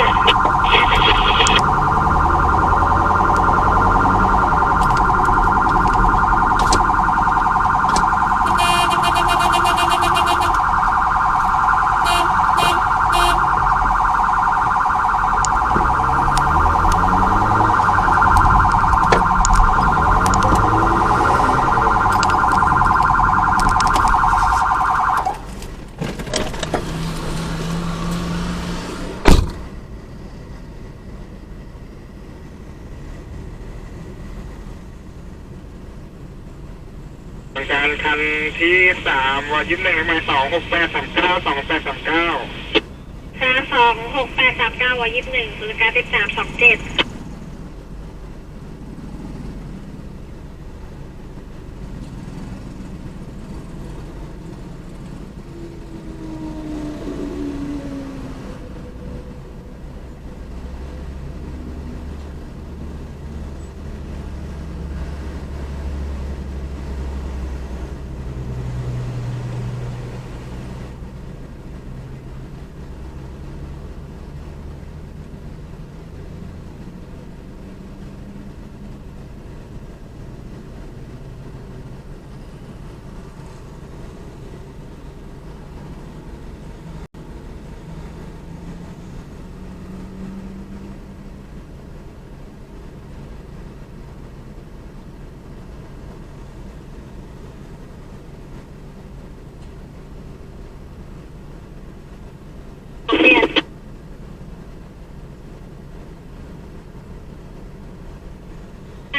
Thank you. การคันที่สามวอยี่สิบหนึ่งหมายสองหกแปดสามเก้าสองแปดสามเก้าค่ะสองหกแปดสามเก้าวยี่สิบหนึ่งสุนย์การสิบสามสองเจ็ด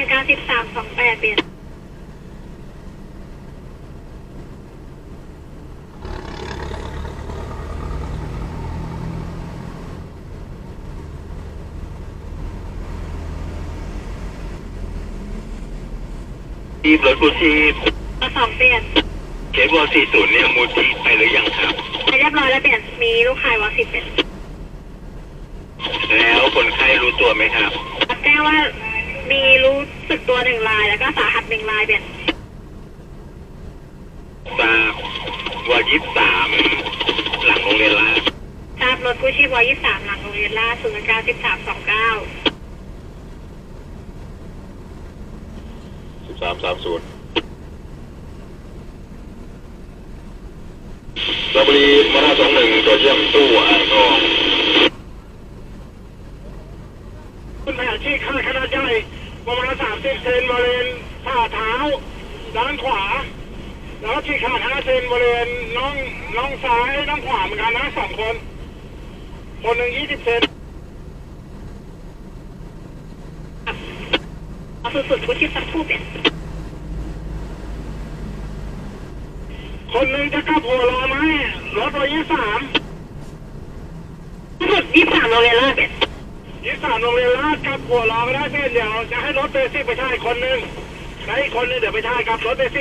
รายการสิบสามสองแปดเปลี่ยนทีมรถกู้ชีพมาสองเปลี่ยนเคสวอ40เนี่ยมูลที่ไปหรือยังครับไปเรียบร้อยแล้วเปลี่ยนมีลูกค้าวอสิบเป็นแล้วคนไข้รู้ตัวไหมครับรับแจ้งว่า มีรู้สึกตัวหนึ่งรายแล้วก็สาหัสหนึ่งรายเปลี่ยนทราบวอ23หลังโรงเรียนลาดทราบรถกู้ชีพวยี่สามหลังโรงเรียนล่าศูนย์การสิบสามสองเก้า1330ระบุรีมาราสองหนึ่งตัวเยี่ยมตู้อ่างทอง คุณแผนที่ค่ายขนาดใหญ่ประ มาณสามสิบเซนบริเวณฝ่าเท้าด้านขวา แล้วก็ฉีกขาดห้าเซนบริเวณน่องน่องซ้ายน่องขวาเหมือนกันนะสองคน คนหนึ่งยี่สิบเซนเอาสุดๆกู้ชีพสักครู่เปลี่ยนคนหนึ่งจะกลับหัวรอไหมรถตัวยี่สามสุดยี่สามโรงเรียนล่าเปลี่ย นยี่สามโรงเรียนลาดกับหัวรอไม่ได้เส้นเดี๋ยวจะให้รถเบสิกไปท่ายคนหนึ่งแล้วอีกคนหนึงเดี๋ยวไปท่ายกับรถเบสิก